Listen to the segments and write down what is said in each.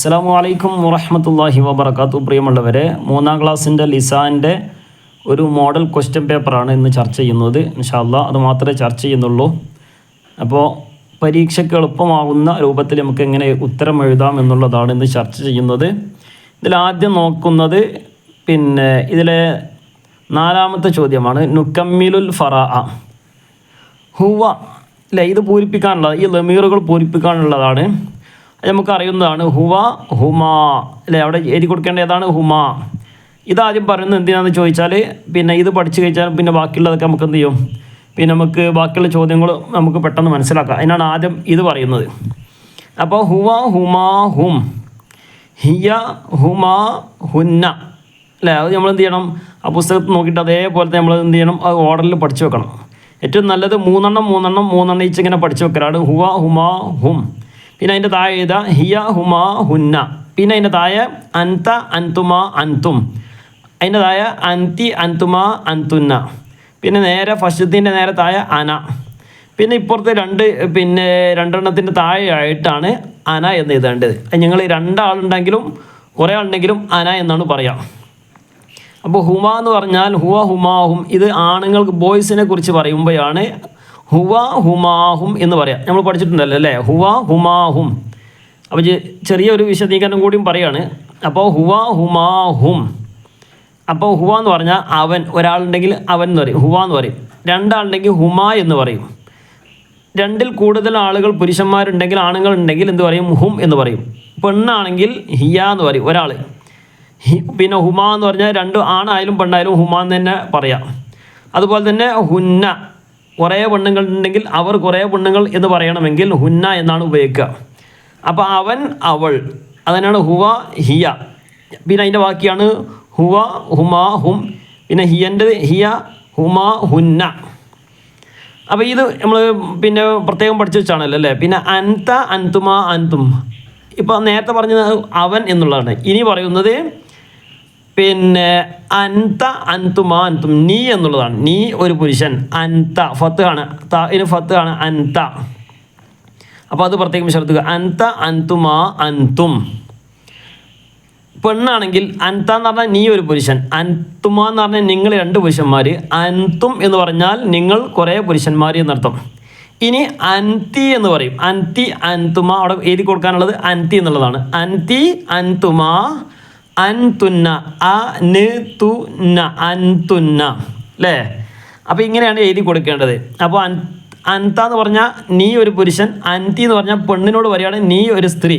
അസ്സാം വലൈക്കും വറഹമത്തല്ലാഹി വബർക്കാത്തു പ്രിയമുള്ളവരെ മൂന്നാം ക്ലാസ്സിന്റെ ലിസാന്റെ ഒരു മോഡൽ ക്വസ്റ്റ്യൻ പേപ്പറാണ് ഇന്ന് ചർച്ച ചെയ്യുന്നത്. ഇൻഷാല്ല അത് മാത്രമേ ചർച്ച ചെയ്യുന്നുള്ളൂ. അപ്പോൾ പരീക്ഷയ്ക്ക് എളുപ്പമാകുന്ന രൂപത്തിൽ നമുക്ക് എങ്ങനെ ഉത്തരം എഴുതാം എന്നുള്ളതാണ് ഇന്ന് ചർച്ച ചെയ്യുന്നത്. ഇതിൽ ആദ്യം നോക്കുന്നത് പിന്നെ ഇതിലെ നാലാമത്തെ ചോദ്യമാണ് നുക്കമ്മിലുൽ ഫറാ ഹുവ അല്ലേ ഇത് പൂരിപ്പിക്കാനുള്ളത് ഈ ലമീറുകൾ പൂരിപ്പിക്കാനുള്ളതാണ്. നമുക്കറിയുന്നതാണ് ഹുവ ഹുമാ. അല്ലേ? അവിടെ എഴുതി കൊടുക്കേണ്ട ഏതാണ്? ഹുമാ. ഇതാദ്യം പറയുന്നത് എന്തിനാണെന്ന് ചോദിച്ചാൽ പിന്നെ ഇത് പഠിച്ചു കഴിച്ചാൽ പിന്നെ ബാക്കിയുള്ളതൊക്കെ നമുക്ക് എന്ത് ചെയ്യും? പിന്നെ നമുക്ക് ബാക്കിയുള്ള ചോദ്യങ്ങൾ നമുക്ക് പെട്ടെന്ന് മനസ്സിലാക്കാം. അതിനാണ് ആദ്യം ഇത് പറയുന്നത്. അപ്പോൾ ഹുവ ഹുമാ ഹും. ഹിയ ഹുമാ ഹുന്ന. അല്ലേ? അത് നമ്മൾ എന്ത് ചെയ്യണം? ആ പുസ്തകത്തിൽ നോക്കിയിട്ട് അതേപോലത്തെ നമ്മൾ എന്ത് ചെയ്യണം? അത് ഓർഡറിൽ പഠിച്ചു വെക്കണം. ഏറ്റവും നല്ലത് മൂന്നെണ്ണം മൂന്നെണ്ണം മൂന്നെണ്ണം ഇച്ചിങ്ങനെ പഠിച്ചു വെക്കലാണ് ഹുവ ഹുമാ ഹും. പിന്നെ അതിന്റെ താഴെ എഴുതാ ഹിയ ഹുമാ ഹുന്ന. പിന്നെ അതിന്റെ താഴെ അന്ത അന്തുമാ അന്തും. അതിന്റെ താഴെ അന്തുമാ അൻതുമ അന്തുന്ന. പിന്നെ നേരെ ഫസ്റ്റത്തിന്റെ നേരെ താഴെ അന. പിന്നെ ഇപ്പുറത്തെ രണ്ട് പിന്നെ രണ്ടെണ്ണത്തിന്റെ താഴെയായിട്ടാണ് അന എന്ന് എഴുതേണ്ടത്. ഞങ്ങൾ രണ്ടാളുണ്ടെങ്കിലും കുറേ ആളുണ്ടെങ്കിലും അന എന്നാണ് പറയാം. അപ്പോൾ ഹുമ എന്ന് പറഞ്ഞാൽ ഹുവ ഹുമാഹും. ഇത് ആണുങ്ങൾക്ക് ബോയ്സിനെ കുറിച്ച് പറയുമ്പോഴാണ് ഹുവ ഹുമാഹും എന്ന് പറയാം. നമ്മൾ പഠിച്ചിട്ടുണ്ടല്ലോ അല്ലേ? ഹുവ ഹുമാഹും. അപ്പോൾ ചെറിയൊരു വിശദീകരണം കൂടിയും പറയാണ്. അപ്പോൾ ഹുവ ഹുമാഹും. അപ്പോൾ ഹുവ എന്ന് പറഞ്ഞാൽ അവൻ ഒരാളുണ്ടെങ്കിൽ അവൻ എന്ന് പറയും. ഹുവ എന്ന് പറയും. രണ്ടാളുണ്ടെങ്കിൽ ഹുമ എന്ന് പറയും. രണ്ടിൽ കൂടുതൽ ആളുകൾ പുരുഷന്മാരുണ്ടെങ്കിൽ ആണുങ്ങൾ ഉണ്ടെങ്കിൽ എന്ത് പറയും? ഹും എന്ന് പറയും. പെണ്ണാണെങ്കിൽ ഹിയ എന്ന് പറയും ഒരാൾ പിന്നെ ഹുമ എന്ന് പറഞ്ഞാൽ രണ്ട് ആണായാലും പെണ്ണായാലും ഹുമ എന്ന് തന്നെ പറയാം. അതുപോലെ തന്നെ ഹുന്ന. കുറേ പെണ്ണുങ്ങൾ ഉണ്ടെങ്കിൽ അവർ കുറേ പെണ്ണുങ്ങൾ എന്ന് പറയണമെങ്കിൽ ഹുന്ന എന്നാണ് ഉപയോഗിക്കുക. അപ്പോൾ അവൻ അവൾ അതന്നെയാണ് ഹുവ ഹിയ. പിന്നെ അതിന്റെ ബാക്കിയാണ് ഹുവ ഹുമാ ഹും. പിന്നെ ഹിയന്റെ ഹിയ ഹുമാ ഹുന്ന. അപ്പോൾ ഇത് നമ്മൾ പിന്നെ പ്രത്യേകം പഠിച്ചു വെച്ചാണല്ലോ അല്ലേ? പിന്നെ അൻത അൻതുമാ അൻതും. ഇപ്പോൾ നേരത്തെ പറഞ്ഞത് അവൻ എന്നുള്ളതാണ്. ഇനി പറയുന്നത് പിന്നെ അൻത അൻതുമാ അൻതും നീ എന്നുള്ളതാണ്. നീ ഒരു പുരുഷൻ. അൻത. ഫത്ത് ആണ്. ത ഇനി ഫത്ത് ആണ് അൻത. അപ്പോൾ അത് പ്രത്യേകം ശ്രദ്ധിക്കുക അൻത അൻതുമാ അൻതും. പെണ്ണാണെങ്കിൽ അൻത എന്ന് പറഞ്ഞാൽ നീ ഒരു പുരുഷൻ. അൻതുമ എന്ന് പറഞ്ഞാൽ നിങ്ങൾ രണ്ട് പുരുഷന്മാർ അൻതും എന്ന് പറഞ്ഞാൽ നിങ്ങൾ കുറേ പുരുഷന്മാർ എന്നർത്ഥം. ഇനി അൻതി എന്ന് പറയും. അൻതി അൻതുമ. അവിടെ എഴുതി കൊടുക്കാനുള്ളത് അൻതി എന്നുള്ളതാണ്. അൻതി അൻതുമ അൻതുന്ന അ അൻതുന്ന അല്ലേ അപ്പോൾ ഇങ്ങനെയാണ് എഴുതി കൊടുക്കേണ്ടത്. അപ്പോൾ അൻ അൻത എന്ന് പറഞ്ഞാൽ നീ ഒരു പുരുഷൻ അൻതി എന്ന് പറഞ്ഞാൽ പെണ്ണിനോട് പറയുകയാണ് നീ ഒരു സ്ത്രീ.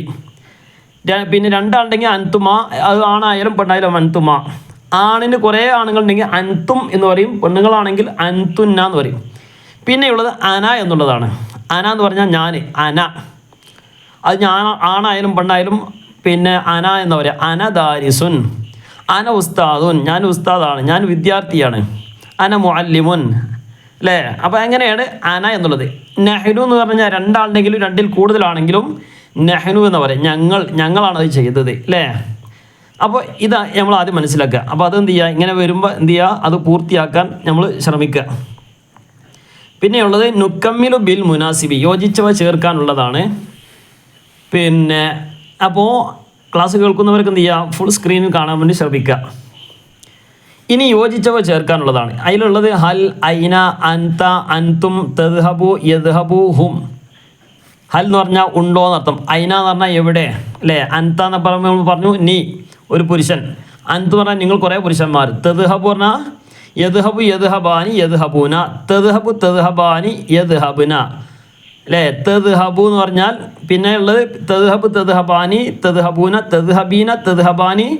പിന്നെ രണ്ടാളുണ്ടെങ്കിൽ അൻതുമ അത് ആണായാലും പെണ്ണായാലും അൻതുമ. ആണിന് കുറേ ആണുങ്ങളുണ്ടെങ്കിൽ അൻതും എന്ന് പറയും പെണ്ണുങ്ങളാണെങ്കിൽ അൻതുന്ന എന്ന് പറയും. പിന്നെയുള്ളത് അന എന്നുള്ളതാണ്. അന എന്ന് പറഞ്ഞാൽ ഞാൻ അന. അത് ഞാൻ ആണായാലും പെണ്ണായാലും പിന്നെ അന എന്ന് പറയാം അന ദാരിസുൻ അന ഉസ്താദുൻ. ഞാൻ ഉസ്താദാണ് ഞാൻ വിദ്യാർത്ഥിയാണ്. അന മുഅല്ലിമുൻ. അല്ലേ? അപ്പോൾ എങ്ങനെയാണ് അന എന്നുള്ളത്? നെഹ്നു എന്ന് പറഞ്ഞാൽ രണ്ടാളുണ്ടെങ്കിലും രണ്ടിൽ കൂടുതലാണെങ്കിലും നെഹ്നു എന്ന് പറയും ഞങ്ങൾ ഞങ്ങളാണ് അത് ചെയ്തത്. അല്ലേ? അപ്പോൾ ഇതാ നമ്മൾ ആദ്യം മനസ്സിലാക്കുക. അപ്പോൾ അത് എന്ത് ചെയ്യുക? ഇങ്ങനെ വരുമ്പോൾ എന്ത് ചെയ്യുക? അത് പൂർത്തിയാക്കാൻ നമ്മൾ ശ്രമിക്കുക. പിന്നെയുള്ളത് നുക്കമ്മിലു ബിൽ മുനാസിബി. യോജിച്ചവ ചേർക്കാനുള്ളതാണ്. പിന്നെ അപ്പോൾ ക്ലാസ് കേൾക്കുന്നവർക്ക് എന്ത് ചെയ്യുക ഫുൾ സ്ക്രീനിൽ കാണാൻ വേണ്ടി ശ്രമിക്കുക. ഇനി യോജിച്ചവ ചേർക്കാനുള്ളതാണ്. അതിലുള്ളത് ഹൽ ഐന അൻത അൻതും തെദ്ഹബു യദ്ഹബു ഹും. ഹൽ എന്ന് പറഞ്ഞാൽ ഉണ്ടോ എന്നർത്ഥം ഐന എന്ന് പറഞ്ഞാൽ എവിടെ? അല്ലേ? അൻത എന്ന് പറയുമ്പോൾ പറഞ്ഞു നീ ഒരു പുരുഷൻ. അൻത്ത് പറഞ്ഞാൽ നിങ്ങൾ കുറേ പുരുഷന്മാർ. തെദ്ഹബു പറഞ്ഞാൽ യദ്ഹബു യദ്ഹബാനി യദ്ഹബൂന. തെദ്ഹബു തെദ്ഹബാനി യദ്ഹബുന. അല്ലേ തെദ്ഹബു എന്ന് പറഞ്ഞാൽ പിന്നെ ഉള്ളത് തെദ്ഹബ് തെദ്ഹബാനി തെദ്ഹബൂന തെദ്ഹബീന തെദ്ഹബാനി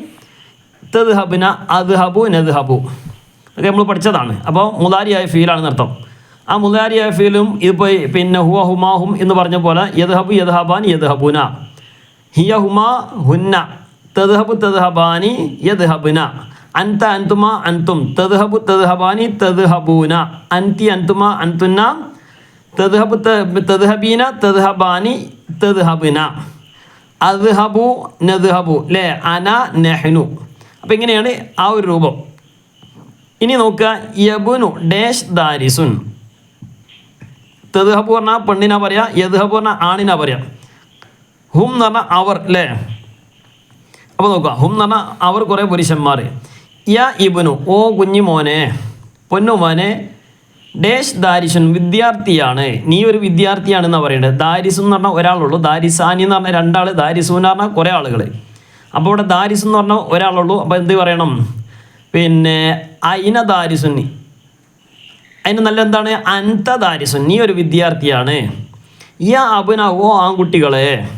തെദ്ഹബിന അദ്ഹബു നദ്ഹബു. ഒക്കെ നമ്മൾ പഠിച്ചതാണ്. അപ്പോൾ മുതാരിയായ ഫീലാണ് അർത്ഥം ആ മുതാരിയായ ഫീലും ഇതിപ്പോൾ പിന്നെ ഹുവ ഹുമാഹും എന്ന് പറഞ്ഞ പോലെ യദ്ഹബു യദ്ഹബാൻ യദ്ഹബുന. ഹിയ ഹുമാ ഹുന്ന. തദ്ഹബു തദ്ഹബാനി യദ്ഹബുന. അൻത അൻതുമ അൻതും. തദ്ഹബു തദ്ഹബാനി തദ്ഹബൂന. അൻതി അൻതുമ അൻതുന്ന. തദ്ഹബു തദ്ഹബീന തദ്ഹബാനി തദ്ഹബിന അദ്ഹബു നദ്ഹബു അല്ലേ അന നെഹ്നു അപ്പം ഇങ്ങനെയാണ് ആ ഒരു രൂപം. ഇനി നോക്കുക. യബുനു ഡാഷ് ദാരിസുൻ. തെദ്ഹബ് പറഞ്ഞാൽ പെണ്ണിനാ പറയാ യദ്ഹബ് പറഞ്ഞാൽ ആണിനാ പറയാ. ഹും എന്ന് പറഞ്ഞാൽ അവർ അല്ലേ അപ്പോൾ നോക്കുക. ഹും എന്ന് പറഞ്ഞാൽ അവർ കുറേ പുരുഷന്മാർ യ ഇബുനു ഓ കുഞ്ഞു മോനെ പൊന്നു പൊന്നുമോനെ ഡേഷ് ദാരിശൻ വിദ്യാർത്ഥിയാണ്. നീ ഒരു വിദ്യാർത്ഥിയാണെന്ന് പറയുന്നത് ദാരിസു എന്ന് പറഞ്ഞാൽ ഒരാളുള്ളൂ. ദാരിസാനി എന്ന് പറഞ്ഞാൽ രണ്ടാൾ ദാരിസു എന്ന് പറഞ്ഞാൽ കുറേ ആളുകൾ അപ്പോൾ ഇവിടെ ദാരിസ് എന്ന് പറഞ്ഞാൽ ഒരാളുള്ളൂ. അപ്പോൾ എന്ത് പറയണം? പിന്നെ അയിന ദാരിസു അതിന് നല്ല എന്താണ്? അൻത ദാരിസുൻ നീ ഒരു വിദ്യാർത്ഥിയാണ്. യാ അബുനാവോ ആൺകുട്ടികളെ.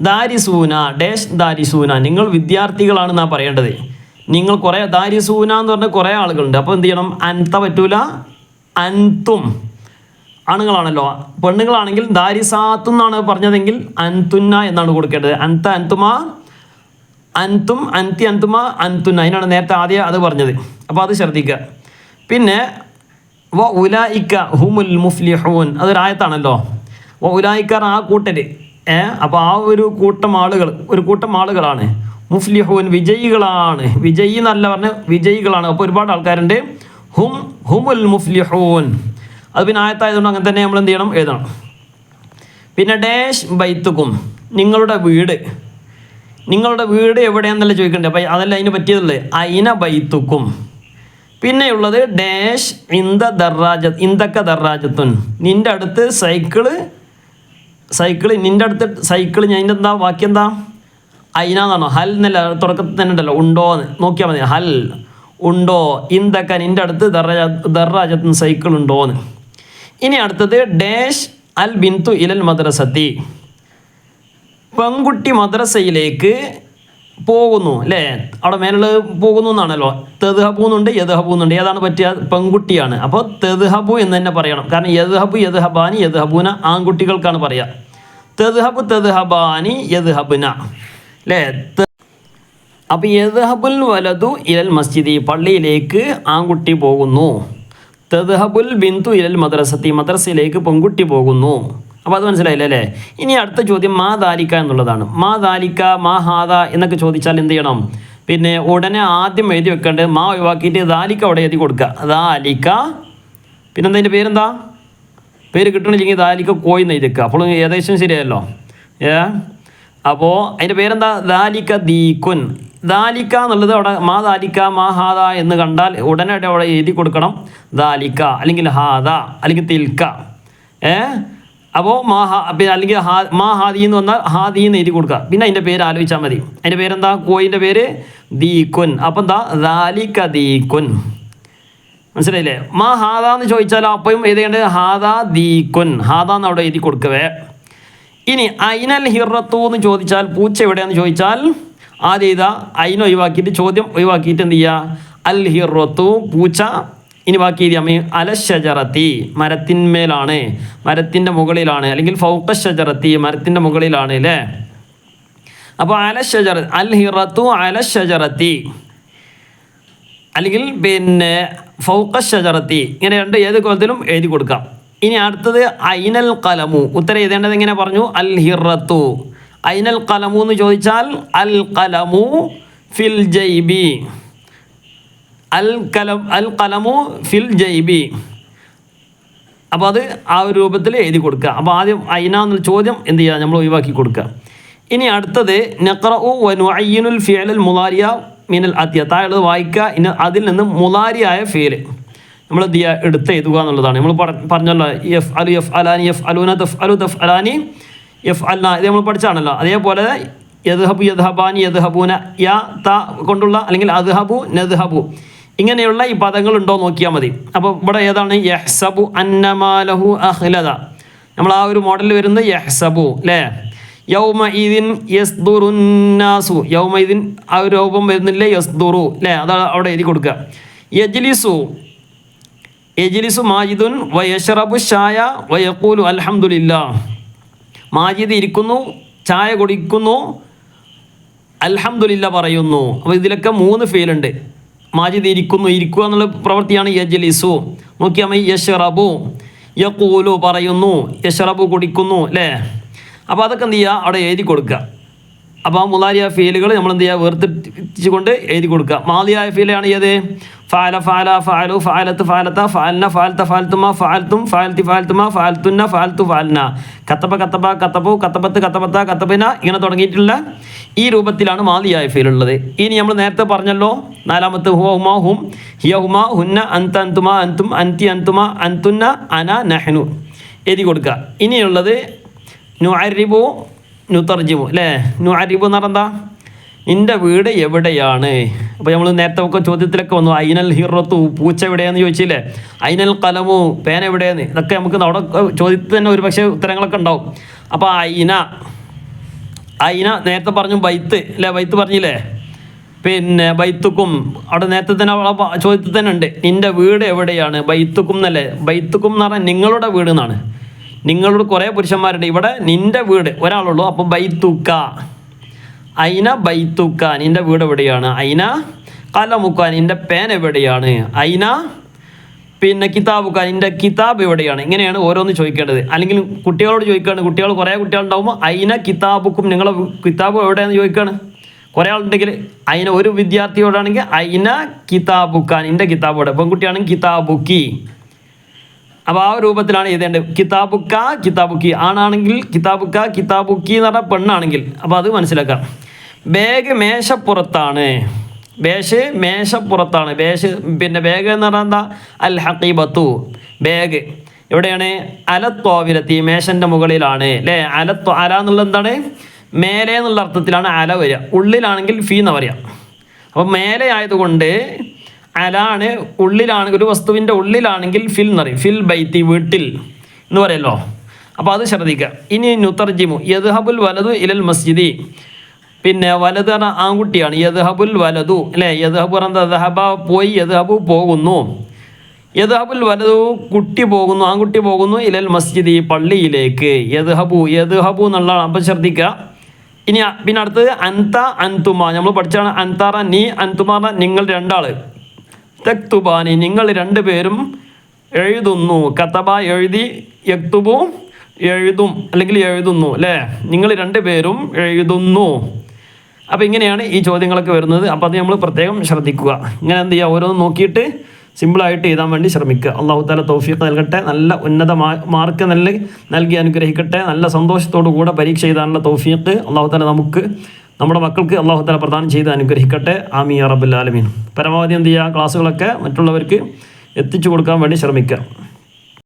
ദാരിസൂന ഡേഷ് ദാരിസൂന നിങ്ങൾ വിദ്യാർത്ഥികളാണെന്നാണ് പറയേണ്ടത്. നിങ്ങൾ കുറേ ദാരിസൂന എന്ന് പറഞ്ഞ കുറേ ആളുകളുണ്ട്. അപ്പോൾ എന്ത് ചെയ്യണം? അൻത പറ്റൂല അൻതും. ആണുങ്ങളാണല്ലോ. പെണ്ണുങ്ങളാണെങ്കിൽ ദാരിസാത്തു എന്നാണ് പറഞ്ഞതെങ്കിൽ അൻതുന്ന എന്നാണ് കൊടുക്കേണ്ടത്. അൻത അൻതുമ അൻതും അൻതി അൻതുമ അൻതുന്ന. അതിനാണ് നേരത്തെ ആദ്യം അത് പറഞ്ഞത്. അപ്പോൾ അത് ശ്രദ്ധിക്കുക പിന്നെ വ ഉലായിക്ക ഹുമുൽ മുഫ്ലിഹൂൻ. അതൊരായത്താണല്ലോ വ ഉലായിക്കാർ ആ കൂട്ടര്. ഏ അപ്പോൾ ആ ഒരു കൂട്ടം ആളുകൾ ഒരു കൂട്ടം ആളുകളാണ്. മുഫ്ലിഹൂൻ വിജയികളാണ്. വിജയി എന്നല്ല പറഞ്ഞ് വിജയികളാണ്. അപ്പോൾ ഒരുപാട് ആൾക്കാരുണ്ട്. ഹും ഹുമുൽ മുഫ്ലിഹൂൻ. അത് പിന്നെ ആയത്തായതുകൊണ്ട് അങ്ങനെ തന്നെ നമ്മൾ എന്ത് ചെയ്യണം? എഴുതണം. പിന്നെ ഡാഷ് ബൈത്തുക്കും നിങ്ങളുടെ വീട്. നിങ്ങളുടെ വീട് എവിടെയാണെന്നല്ല ചോദിക്കണ്ടേ അപ്പം അതല്ല അതിന് പറ്റിയതല്ലേ അയിന ബൈത്തുക്കും പിന്നെയുള്ളത് ഡാഷ് ഇന്ത ദർറാജ ഇന്തൊക്കെ ദർറാജത്തുൻ നിന്റെ അടുത്ത് സൈക്കിൾ സൈക്കിൾ നിന്റെ അടുത്ത് സൈക്കിൾ ഞാൻ എന്താ ബാക്കി എന്താ അയിന എന്നാണോ? ഹൽ എന്നല്ല തുടക്കത്തിൽ തന്നെ ഉണ്ടല്ലോ. ഉണ്ടോ എന്ന് നോക്കിയാൽ മതി. ഹൽ. ഉണ്ടോ? ഇന്തൊക്കെ നിന്റെ അടുത്ത് ദർറാജ സൈക്കിൾ ഉണ്ടോ എന്ന് ഇനി അടുത്തത് ഡാഷ് അൽ ബിന്തു ഇലൽ മദ്രസത്തി. പെൺകുട്ടി മദ്രസയിലേക്ക് പോകുന്നു അല്ലേ? അവിടെ മേലുള്ളത് പോകുന്നു എന്നാണല്ലോ. തെതുഹബു എന്നുണ്ട് യദ്ഹബു എന്നുണ്ട്. ഏതാണ് പറ്റിയ? പെൺകുട്ടിയാണ്. അപ്പോൾ തെതുഹബു എന്ന് തന്നെ പറയണം. കാരണം യദ്ഹബു യദ്ഹബാനി യദ്ഹബൂന ആൺകുട്ടികൾക്കാണ് പറയുക തെതുഹബു തെതുഹബാനി യദ്ഹബുന. അല്ലേ? അപ്പോൾ യദ്ഹബുൽ വലതു ഇലൽ മസ്ജിദി പള്ളിയിലേക്ക് ആൺകുട്ടി പോകുന്നു. തദ്ഹബുൽ ബിന്ദു ഇലൽ മദ്രസത്തി മദ്രസയിലേക്ക് പെൺകുട്ടി പോകുന്നു. അപ്പോൾ അത് മനസ്സിലായില്ല അല്ലേ? ഇനി അടുത്ത ചോദ്യം മാ ദാലിക്ക എന്നുള്ളതാണ്. മാ ദാലിക്ക മാ ഹാദ എന്നൊക്കെ ചോദിച്ചാൽ എന്ത് ചെയ്യണം? പിന്നെ ഉടനെ ആദ്യം എഴുതി വെക്കേണ്ടത് മാ ഒഴിവാക്കിയിട്ട് ദാലിക്ക അവിടെ എഴുതി കൊടുക്കുക. ദാലിക്ക പിന്നെന്താ അതിന്റെ പേരെന്താ? പേര് കിട്ടണില്ലെങ്കിൽ ദാലിക്ക കോയി എഴുതിക്കുക അപ്പോൾ ഏകദേശം ശരിയല്ലോ ഏ? അപ്പോൾ അതിന്റെ പേരെന്താ? ദാലിക്ക ദീക്കുൻ ദാലിക്ക എന്നുള്ളത് അവിടെ മാ ദാലിക്ക മാ ഹാദ എന്ന് കണ്ടാൽ ഉടനെ അവിടെ എഴുതി കൊടുക്കണം. ദാലിക്ക അല്ലെങ്കിൽ ഹാദ അല്ലെങ്കിൽ തിൽക്ക. ഏ? അപ്പോൾ മാ ഹാ പിന്നെ അല്ലെങ്കിൽ ഹാ മാ ഹാദി എന്ന് വന്നാൽ ഹാദി എന്ന് എഴുതി കൊടുക്കുക. പിന്നെ അതിന്റെ പേര് ആലോചിച്ചാൽ മതി. അതിന്റെ പേരെന്താ? കോയിന്റെ പേര് ദീക്കുൻ അപ്പം എന്താ? ദാലിക്ക ദീക്കുൻ മനസ്സിലായില്ലേ? മാ ഹാദ എന്ന് ചോദിച്ചാൽ അപ്പോഴും എഴുതേണ്ടത് ഹാദ ദീക്കുൻ ഹാദ എന്ന് അവിടെ എഴുതി കൊടുക്കവേ. ഇനി ഐനൽ ഹിറത്തു എന്ന് ചോദിച്ചാൽ പൂച്ച എവിടെയാന്ന് ചോദിച്ചാൽ ആദ്യം ചെയ്ത അയിനെ ഒഴിവാക്കിയിട്ട് ചോദ്യം ഒഴിവാക്കിയിട്ട് എന്ത് ചെയ്യുക അൽ ഹിറത്തു പൂച്ച ഇനി ബാക്കി അല ഷജറത്തി മരത്തിന്മേലാണ് മരത്തിന്റെ മുകളിലാണ് അല്ലെങ്കിൽ ഫൗക്കശജറത്തി മരത്തിന്റെ മുകളിലാണ് അല്ലേ? അപ്പോൾ അല ഷജറ അൽ ഹിറത്തു അല ഷജറത്തി അല്ലെങ്കിൽ പിന്നെ ഫൗക്കശജറത്തി ഇങ്ങനെ രണ്ട് ഏത് കോലത്തിലും എഴുതി കൊടുക്കാം. ഇനി അടുത്തത് ഐനൽ കലമു ഉത്തരം എഴുതേണ്ടത് എങ്ങനെ പറഞ്ഞു അൽ ഹിറത്തു ഐനൽ കലമു എന്ന് ചോദിച്ചാൽ അൽ കലമു ഫിൽ ജൈബി. അൽ കലം അൽ കലമു ഫിൽ ജൈബി. അപ്പോൾ അത് ആ ഒരു രൂപത്തിൽ എഴുതി കൊടുക്കുക. അപ്പോൾ ആദ്യം അയിന എന്നുള്ള ചോദ്യം എന്ത് ചെയ്യുക? നമ്മൾ ഒഴിവാക്കി കൊടുക്കുക. ഇനി അടുത്തത് നഖറു വനുഅയ്യനുൽ ഫിയലുൽ മുലാരിയ മീനൽ അത്യ. താഴെ വായിക്കുക. ഇനി അതിൽ നിന്ന് മുലാരിയായ ഫേൽ നമ്മൾ എന്ത് ചെയ്യുക? എടുത്ത് എഴുതുക എന്നുള്ളതാണ്. നമ്മൾ പറഞ്ഞല്ലോ എഫ് അലു എഫ് അലാനി എഫ് അലൂന ദഫ് അലു ദഫ് അലാനി എഫ് അല്ല ഇത് നമ്മൾ പഠിച്ചാണല്ലോ. അതേപോലെ യദ്ഹബു യദ്ഹബാൻ യദ്ഹബൂന യാ ത കൊണ്ടുള്ള അല്ലെങ്കിൽ അദ്ഹബു നദ്ഹബു. ഇങ്ങനെയുള്ള ഈ പദങ്ങൾ ഉണ്ടോ നോക്കിയാൽ മതി. അപ്പോൾ ഇവിടെ ഏതാണ്? യഹ്സബു അന്നമാലഹു അഹ്ലദ നമ്മൾ ആ ഒരു മോഡൽ വരുന്നത് യഹ്സബു അല്ലേ യൗമ ഇതിൻ യസ്ദുറുന്നാസു യൗമ ഇതിൻ ആ ഒരു രൂപം വരുന്നില്ലേ? യസ്ദുറു അല്ലേ അതാണ് അവിടെ എഴുതി കൊടുക്കുക. യജ്ലിസു യജ്ലിസു മാജിദുൻ വയഷറബു ഷായ വയക്കൂലു അൽഹംദുലില്ലാ മാജിദ് ഇരിക്കുന്നു ചായ കുടിക്കുന്നു അൽഹമുല്ല പറയുന്നു. അപ്പോൾ ഇതിലൊക്കെ മൂന്ന് ഫീലുണ്ട് മാജിദ് ഇരിക്കുന്നു ഇരിക്കുക എന്നുള്ള പ്രവൃത്തിയാണ് യജ്ലിസു. നോക്കിയാൽ മതി യഷറബു യക്കൂലു പറയുന്നു യഷറബു കുടിക്കുന്നു അല്ലേ? അപ്പോൾ അതൊക്കെ എന്ത് ചെയ്യുക? അവിടെ എഴുതി കൊടുക്കുക. അപ്പോൾ ആ മുലാരിയ ഫീലുകൾ നമ്മൾ എന്ത് ചെയ്യുക വേർതിരിച്ചുകൊണ്ട് എഴുതി കൊടുക്കുക. മാലിയായ ഫീലാണ് ഏത്? ഫാല ഫാല ഫാലു ഫാലത്ത് ഫാലത്ത ഫാലിന ഫാലത്ത ഫാലത്തുമ ഫാലത്തും ഫാലത്തി ഫാലത്തുമ ഫാലത്തുന്ന ഫാലത്തു ഫാലിന കത്തപ്പ കത്തപ്പ കത്തപ്പു കത്തപ്പത്ത് കത്തപ്പത്ത കത്തപ്പിന ഇങ്ങനെ തുടങ്ങിയിട്ടുള്ള ഈ രൂപത്തിലാണ് മാലിയായ ഫീൽ ഉള്ളത്. ഇനി നമ്മൾ നേരത്തെ പറഞ്ഞല്ലോ നാലാമത്തെ ഹുവ ഹുമ ഹും ഹിയ ഹുമ ഹുന്ന അന്ത അന്തുമ അന്തും അന്തി അന്തുമ അന്തുന്ന അന നഹ്നു. എഴുതി കൊടുക്കുക. ഇനിയുള്ളത് നുഅരിബു നുതർജിമു അല്ലേ? നുഅരിബു എന്ന് പറഞ്ഞാൽ നിന്റെ വീട് എവിടെയാണ്? അപ്പോൾ നമ്മൾ നേരത്തെ ഒക്കെ ചോദ്യത്തിലൊക്കെ വന്നു അയിനൽ ഹിറത്തു പൂച്ച എവിടെയാന്ന് ചോദിച്ചില്ലേ? അയിനൽ കലമു പേന എവിടെയെന്ന്? ഇതൊക്കെ നമുക്ക് അവിടെ ചോദ്യത്തിൽ തന്നെ ഒരു പക്ഷേ ഉത്തരങ്ങളൊക്കെ ഉണ്ടാവും. അപ്പോൾ അയിന അയിന നേരത്തെ പറഞ്ഞു ബൈത്ത് അല്ലേ? ബൈത്ത് പറഞ്ഞില്ലേ? പിന്നെ ബൈത്തുക്കും അവിടെ നേരത്തെ തന്നെ ചോദ്യത്തിൽ തന്നെ ഉണ്ട്. നിന്റെ വീട് എവിടെയാണ്? ബൈത്തുക്കും എന്നല്ലേ? ബൈത്തുക്കും എന്ന് പറഞ്ഞാൽ നിങ്ങളുടെ വീട് എന്നാണ്. നിങ്ങളോട് കുറേ പുരുഷന്മാരുണ്ട്. ഇവിടെ നിന്റെ വീട് ഒരാളുള്ളൂ അപ്പോൾ ബൈത്തുക്ക. അയിന ബൈത്തുക്ക. നിന്റെ വീട് എവിടെയാണ്? അയിന കലമുക്ക. നിന്റെ പേൻ എവിടെയാണ്? അയിന പിന്നെ കിതാബുക്ക. നിന്റെ കിതാബ് എവിടെയാണ്? ഇങ്ങനെയാണ് ഓരോന്ന് ചോദിക്കേണ്ടത്. അല്ലെങ്കിൽ കുട്ടികളോട് ചോദിക്കുകയാണ് കുട്ടികൾ കുറേ കുട്ടികളുണ്ടാകുമ്പോൾ അയിന കിതാബുക്കും നിങ്ങളെ കിതാബ് എവിടെയാണെന്ന് ചോദിക്കുകയാണ് കുറേ ആളുണ്ടെങ്കിൽ അതിന് ഒരു വിദ്യാർത്ഥിയോടാണെങ്കിൽ അയിന കിതാബുക്ക. നിന്റെ എവിടെ? പെൺകുട്ടിയാണെങ്കിൽ കിതാബുക്കി. അപ്പോൾ ആ രൂപത്തിലാണ് എഴുതേണ്ടത് കിതാബുക്ക കിതാബുക്കി ആണാണെങ്കിൽ കിതാബുക്ക കിതാബുക്കി എന്ന് പറഞ്ഞാൽ പെണ്ണാണെങ്കിൽ. അപ്പോൾ അത് മനസ്സിലാക്കാം. ബാഗ് മേശപ്പുറത്താണ്. ബേഷ് മേശപ്പുറത്താണ്. ബേഷ് പിന്നെ ബാഗ് എന്ന് പറഞ്ഞാൽ എന്താ? അൽ ഹക്കീബത്തു ബാഗ് എവിടെയാണ്? അലത്തോവിലെത്തി മേശന്റെ മുകളിലാണ്. അല്ലേ? അലത്തോ അല എന്നുള്ളത് എന്താണ്? മേലെ എന്നുള്ള അർത്ഥത്തിലാണ് അല വരിക. ഉള്ളിലാണെങ്കിൽ ഫീ എന്ന് പറയാം അപ്പോൾ മേലെ ആയതുകൊണ്ട് അലാണ് ഉള്ളിലാണ് ഒരു വസ്തുവിന്റെ ഉള്ളിലാണെങ്കിൽ ഫിൽ എന്ന് പറയും. ഫിൽ ബൈത്തി വീട്ടിൽ എന്ന് പറയല്ലോ. അപ്പോൾ അത് ശ്രദ്ധിക്കുക. ഇനി നുത്തർജിമു യദ്ഹബുൽ വലതു ഇലൽ മസ്ജിദി. പിന്നെ വലത് പറഞ്ഞ ആൺകുട്ടിയാണ് യദ്ഹബുൽ വലതു അല്ലേ? യദ്ഹബ് പറഞ്ഞ പോയി യദ്ഹബു പോകുന്നു. യദ്ഹബുൽ വലതു കുട്ടി പോകുന്നു ആൺകുട്ടി പോകുന്നു ഇലൽ മസ്ജിദി പള്ളിയിലേക്ക്. യദ്ഹബു യദ്ഹബു എന്നുള്ളതാണ്. അപ്പം ശ്രദ്ധിക്കുക. ഇനി പിന്നെ അടുത്തത് അൻത അൻതുമ. നമ്മൾ പഠിച്ചാണ് അൻതാറ നീ അൻതുമാറ നിങ്ങൾ രണ്ടാൾ. തെക്തുബാനി നിങ്ങൾ രണ്ടുപേരും എഴുതുന്നു. കത്തബ എഴുതി യക്തുബു എഴുതും അല്ലെങ്കിൽ എഴുതുന്നു അല്ലേ? നിങ്ങൾ രണ്ടുപേരും എഴുതുന്നു. അപ്പോൾ ഇങ്ങനെയാണ് ഈ ചോദ്യങ്ങളൊക്കെ വരുന്നത്. അപ്പോൾ അത് നമ്മൾ പ്രത്യേകം ശ്രദ്ധിക്കുക. ഇങ്ങനെ എന്ത് ചെയ്യുക? ഓരോന്ന് നോക്കിയിട്ട് സിമ്പിളായിട്ട് എഴുതാൻ വേണ്ടി ശ്രമിക്കുക. അള്ളാഹു താല തൗഫീഖ് നൽകട്ടെ. നല്ല ഉന്നത മാർക്ക് നല്ല നൽകി അനുഗ്രഹിക്കട്ടെ. നല്ല സന്തോഷത്തോടു കൂടെ പരീക്ഷ എഴുതാനുള്ള തൗഫീഖ് അള്ളാഹു താല നമുക്ക് നമ്മുടെ മക്കൾക്ക് അള്ളാഹു താല പ്രദാനം ചെയ്ത് അനുഗ്രഹിക്കട്ടെ. ആമി അറബുല്ലാലമീൻ പരമാവധി എന്ത് ചെയ്യുക? ക്ലാസ്സുകളൊക്കെ മറ്റുള്ളവർക്ക് എത്തിച്ചു കൊടുക്കാൻ വേണ്ടി ശ്രമിക്കുക.